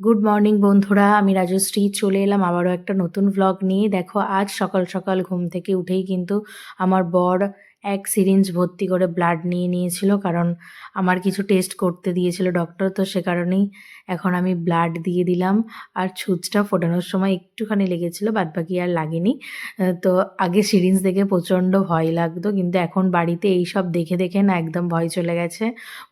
Good morning বন্ধুরা। আমি রাজশ্রী। চলে এলাম আবারও একটা নতুন ভ্লগ নিয়ে। দেখো, আজ সকাল সকাল ঘুম থেকে উঠেই কিন্তু আমার বর এক সিরিঞ্জ ভর্তি করে ব্লাড নিয়ে নিয়েছিল, কারণ আমার কিছু টেস্ট করতে দিয়েছিল ডক্টর তো সে কারণেই এখন আমি ব্লাড দিয়ে দিলাম। আর ছুঁচটা ফোটানোর সময় একটুখানি লেগেছিল, বাদবাকি আর লাগেনি। তো আগে সিরিঞ্জ দেখে প্রচণ্ড ভয় লাগতো, কিন্তু এখন বাড়িতে এই সব দেখে দেখে না একদম ভয় চলে গেছে,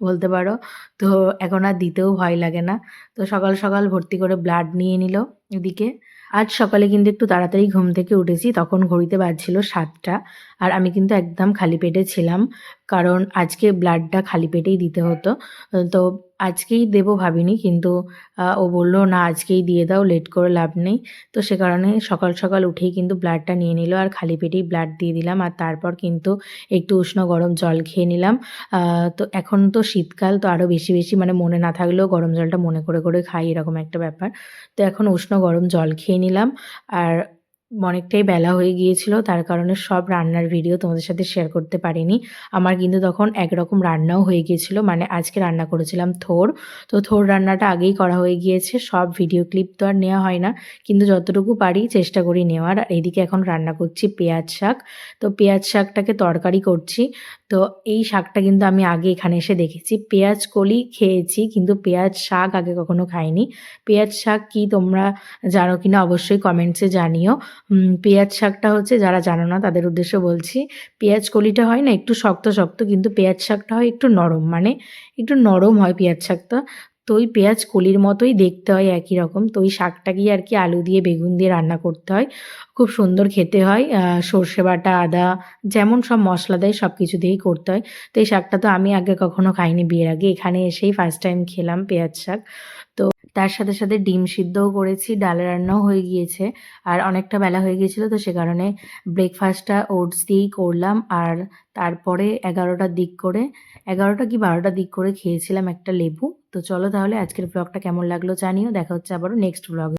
বলতে পারো। তো এখন আর দিতেও ভয় লাগে না। তো সকাল সকাল ভর্তি করে ব্লাড নিয়ে নিল। এদিকে। আজ সকালে কিন্তু একটু তাড়াতাড়ি ঘুম থেকে উঠেছি, তখন ঘড়িতে বাজছিল সাতটা। আর আমি কিন্তু একদম খালি পেটে ছিলাম, কারণ আজকে ব্লাডটা খালি পেটেই দিতে হতো। তো আজকেই দেবো ভাবিনি, কিন্তু ও বলল, না, আজকেই দিয়ে দাও লেট করে লাভ নেই। তো সে কারণে সকাল সকাল উঠেই কিন্তু ব্লাডটা নিয়ে নিল আর খালি পেটেই ব্লাড দিয়ে দিলাম। আর তারপর কিন্তু একটু উষ্ণ গরম জল খেয়ে নিলাম। তো এখন তো শীতকাল, তো আরও বেশি বেশি মানে মনে না থাকলেও গরম জলটা মনে করে করে খাই, এরকম একটা ব্যাপার। তো এখন উষ্ণ গরম জল খেয়ে নিলাম। আর অনেকটাই বেলা হয়ে গিয়েছিল, তার কারণে সব রান্নার ভিডিও তোমাদের সাথে শেয়ার করতে পারিনি। আমার কিন্তু তখন একরকম রান্নাও হয়ে গিয়েছিল মানে আজকে রান্না করেছিলাম থোর। তো থোর রান্নাটা আগেই করা হয়ে গিয়েছে, সব ভিডিও ক্লিপ তো আর নেওয়া হয় না, কিন্তু যতটুকু পারি চেষ্টা করি নেওয়ার। এদিকে এখন রান্না করছি পেঁয়াজ শাক। তো পেঁয়াজ শাকটাকে তরকারি করছি তো এই শাকটা কিন্তু আমি আগে এখানে এসে দেখেছি। পেঁয়াজ কলি খেয়েছি, কিন্তু পেঁয়াজ শাক আগে কখনো খাইনি। পেঁয়াজ শাক কি তোমরা জানো কিনা অবশ্যই কমেন্টসে জানিও। পেঁয়াজ শাকটা হচ্ছে যারা জানো না তাদের উদ্দেশ্য বলছি, পেঁয়াজ কলিটা হয় না একটু শক্ত শক্ত, কিন্তু পেঁয়াজ শাকটা হয় একটু নরম মানে একটু নরম হয় পেঁয়াজ শাকটা। তো ওই পেঁয়াজ, কলির মতোই দেখতে হয় একই রকম। তো ওই শাকটাকেই আর কি আলু দিয়ে, বেগুন দিয়ে রান্না করতে হয়। খুব সুন্দর খেতে হয়। সর্ষে বাটা, আদা, যেমন সব মশলা দেয় সব কিছু দিয়েই করতে হয়। তো এই শাকটা তো আমি আগে কখনো খাইনি বিয়ের আগে। এখানে এসেই ফার্স্ট টাইম খেলাম পেঁয়াজ শাক। তো তার সাথে সাথে ডিম সিদ্ধও করেছি, ডাল রান্নাও হয়ে গিয়েছে। আর অনেকটা বেলা হয়ে গিয়েছিল তো সে কারণে ব্রেকফাস্টটা ওটস দিয়েই করলাম। আর তারপরে এগারোটার দিক করে, এগারোটা কি বারোটার দিক করে খেয়েছিলাম একটা লেবু। তো চলো তাহলে আজকের ব্লগটা কেমন লাগল জানিও। দেখা হচ্ছে আবারও নেক্সট ব্লগে